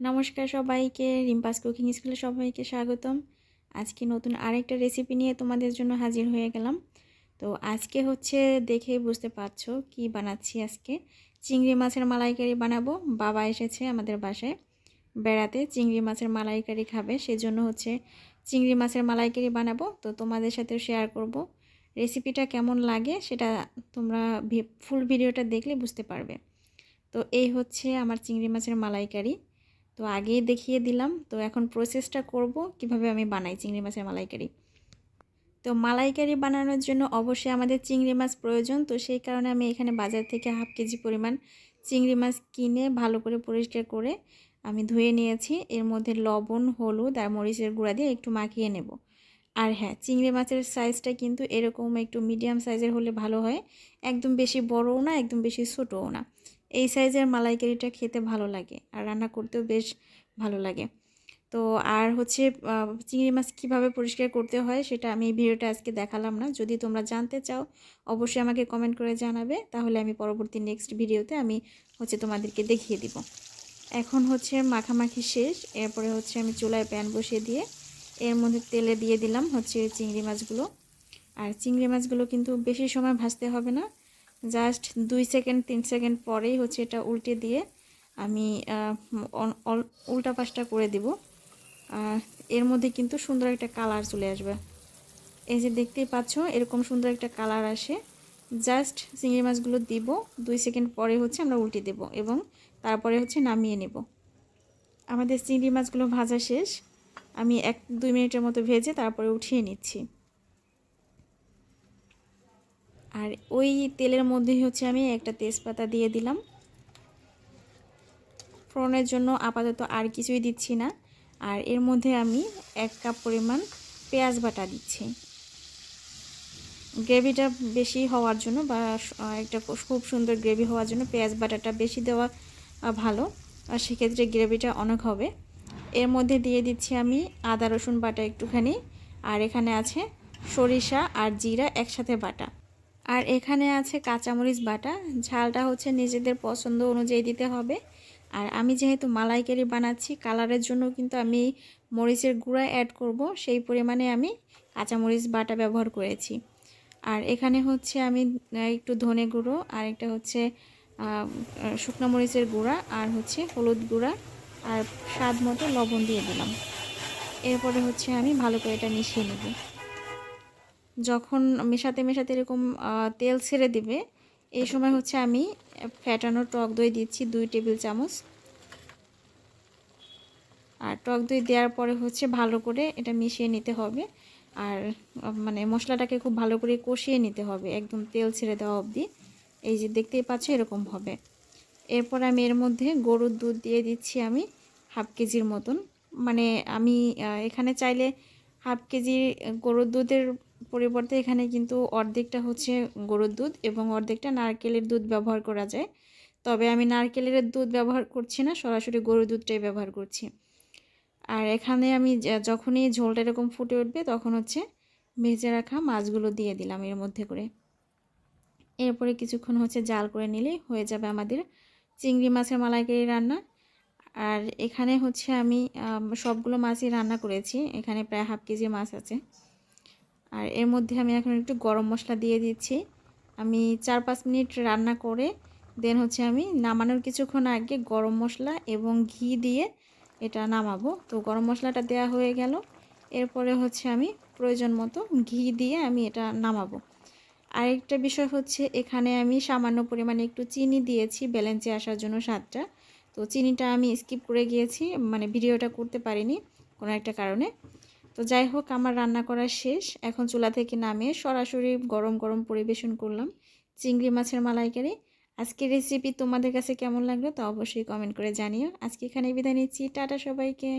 নমস্কার সবাইকে, রিম্পাস কুকিং স্কুলে সবাইকে স্বাগতম। আজকে নতুন আরেকটা রেসিপি নিয়ে তোমাদের জন্য হাজির হয়ে গেলাম। তো আজকে হচ্ছে দেখে বুঝতে পারছ কি বানাচ্ছি আজকে। চিংড়ি মাছের মালাইকারি বানাবো। বাবা এসেছে আমাদের বাসায়। বেড়াতে চিংড়ি মাছের মালাইকারি খাবে, সেজন্য হচ্ছে চিংড়ি মাছের মালাইকারি বানাবো। তো তোমাদের সাথে শেয়ার করব। রেসিপিটা কেমন লাগে সেটা তোমরা ফুল ভিডিওটা দেখলে বুঝতে পারবে। তো এই হচ্ছে আমার চিংড়ি মাছের মালাইকারি। তো আগেই দেখিয়ে দিলাম। তো এখন প্রসেসটা করব কীভাবে আমি বানাই চিংড়ি মাছের মালাইকারি। তো মালাইকারি বানানোর জন্য অবশ্যই আমাদের চিংড়ি মাছ প্রয়োজন। তো সেই কারণে আমি এখানে বাজার থেকে হাফ কেজি পরিমাণ চিংড়ি মাছ কিনে ভালো করে পরিষ্কার করে আমি ধুয়ে নিয়েছি। এর মধ্যে লবণ, হলুদ আর মরিচের গুঁড়া দিয়ে একটু মাখিয়ে নেব। আর হ্যাঁ চিংড়ি মাছের সাইজটা কিন্তু এরকম একটু মিডিয়াম সাইজের হলে ভালো হয়। একদম বেশি বড়ও না, একদম বেশি ছোটও না। এই সাইজের মালাইকারিটা খেতে ভালো লাগে আর রান্না করতেও বেশ ভালো লাগে। তো আর হচ্ছে চিংড়ি মাছ কীভাবে পরিষ্কার করতে হয় সেটা আমি এই ভিডিওটা আজকে দেখালাম না। যদি তোমরা জানতে চাও, অবশ্যই আমাকে কমেন্ট করে জানাবে। তাহলে আমি পরবর্তী নেক্সট ভিডিওতে আমি হচ্ছে তোমাদেরকে দেখিয়ে দিব। এখন হচ্ছে মাখামাখি শেষ। এরপরে হচ্ছে আমি চুলায় প্যান বসিয়ে দিয়ে এর মধ্যে তেলে দিয়ে দিলাম হচ্ছে চিংড়ি মাছগুলো। আর চিংড়ি মাছগুলো কিন্তু বেশি সময় ভাজতে হবে না। জাস্ট দুই সেকেন্ড, তিন সেকেন্ড পরেই হচ্ছে এটা উল্টে দিয়ে আমি উল্টা পাশটা করে দিব। এর মধ্যে কিন্তু সুন্দর একটা কালার চলে আসবে। এই যে দেখতেই পাচ্ছ, এরকম সুন্দর একটা কালার আসে। জাস্ট চিংড়ি মাছগুলো দিব, দুই সেকেন্ড পরে হচ্ছে আমরা উল্টে দেব এবং তারপরে হচ্ছে নামিয়ে নেব। আমাদের চিংড়ি মাছগুলো ভাজা শেষ। আমি এক, দুই মিনিটের মতো ভেজে তারপরে উঠিয়ে নিচ্ছি। আর ওই তেলের মধ্যেই হচ্ছে আমি একটা তেজপাতা দিয়ে দিলাম। ফোড়নের জন্য আপাতত আর কিছুই দিচ্ছি না। আর এর মধ্যে আমি এক কাপ পরিমাণ পেঁয়াজ বাটা দিচ্ছি। গ্রেভিটা বেশি হওয়ার জন্য বা একটা খুব সুন্দর গ্রেভি হওয়ার জন্য পেঁয়াজ বাটাটা বেশি দেওয়া ভালো। আর সেক্ষেত্রে গ্রেভিটা অনেক হবে। এর মধ্যে দিয়ে দিচ্ছি আমি আদা রসুন বাটা একটুখানি। আর এখানে আছে সরিষা আর জিরা একসাথে বাটা। আর এখানে আছে কাঁচামরিচ বাটা। ঝালটা হচ্ছে নিজেদের পছন্দ অনুযায়ী দিতে হবে। আর আমি যেহেতু মালাইকারি বানাচ্ছি, কালারের জন্য কিন্তু আমি মরিচের গুঁড়া অ্যাড করব। সেই পরিমাণে আমি কাঁচামরিচ বাটা ব্যবহার করেছি। আর এখানে হচ্ছে আমি একটু ধনে গুঁড়ো আর একটা হচ্ছে শুকনো মরিচের গুঁড়া আর হচ্ছে হলুদ গুঁড়া আর স্বাদ মতো লবণ দিয়ে দিলাম। এরপরে হচ্ছে আমি ভালো করে এটা মিশিয়ে নেব। যখন মেশাতে মেশাতে এরকম তেল ছেড়ে দিবে, এই সময় হচ্ছে আমি ফ্যাটানো টক দই দিচ্ছি দুই টেবিল চামচ। আর টক দই দেওয়ার পরে হচ্ছে ভালো করে এটা মিশিয়ে নিতে হবে। আর মানে মশলাটাকে খুব ভালো করে কষিয়ে নিতে হবে, একদম তেল ছেড়ে দেওয়া অবধি। এই যে দেখতেই পাচ্ছ এরকম হবে। এরপর আমি এর মধ্যে গরুর দুধ দিয়ে দিচ্ছি আমি হাফ কেজির মতন। মানে আমি এখানে চাইলে হাফ কেজি গরুর দুধের পরিবর্তে এখানে কিন্তু অর্ধেকটা হচ্ছে গরুর দুধ এবং অর্ধেকটা নারকেলের দুধ ব্যবহার করা যায়। তবে আমি নারকেলের দুধ ব্যবহার করছি না, সরাসরি গরুর দুধটাই ব্যবহার করছি। আর এখানে আমি যখনই ঝোলটা এরকম ফুটে উঠবে তখন হচ্ছে ভেজে রাখা মাছগুলো দিয়ে দিলাম এর মধ্যে করে। এরপরে কিছুক্ষণ হচ্ছে জাল করে নিলেই হয়ে যাবে আমাদের চিংড়ি মাছের মালাইকারি রান্না। আর এখানে হচ্ছে আমি, সবগুলো মাছই রান্না করেছি, এখানে প্রায় হাফ কেজি মাছ আছে। আর এর মধ্যে আমি এখন একটু গরম মশলা দিয়ে দিচ্ছি। আমি চার পাঁচ মিনিট রান্না করে দেন হচ্ছে আমি নামানোর কিছুক্ষণ আগে গরম মশলা এবং ঘি দিয়ে এটা নামাবো। তো গরম মশলাটা দেয়া হয়ে গেল। এরপরে হচ্ছে আমি প্রয়োজন মতো ঘি দিয়ে আমি এটা নামাবো। আরেকটা বিষয় হচ্ছে এখানে আমি সামান্য পরিমাণে একটু চিনি দিয়েছি ব্যালেন্সে আসার জন্য স্বাদটা। তো চিনিটা আমি স্কিপ করে গিয়েছি মানে ভিডিওটা করতে পারিনি কোনো একটা কারণে। তো যাই হোক, আমার রান্না করা শেষ। এখন চুলা থেকে নামিয়ে সরাসরি গরম গরম পরিবেশন করলাম চিংড়ি মাছের মালাইকারি। আজকের রেসিপি তোমাদের কাছে কেমন লাগল তা অবশ্যই কমেন্ট করে জানিও। আজকে এখানে বিদায় নিচ্ছি। টাটা সবাইকে।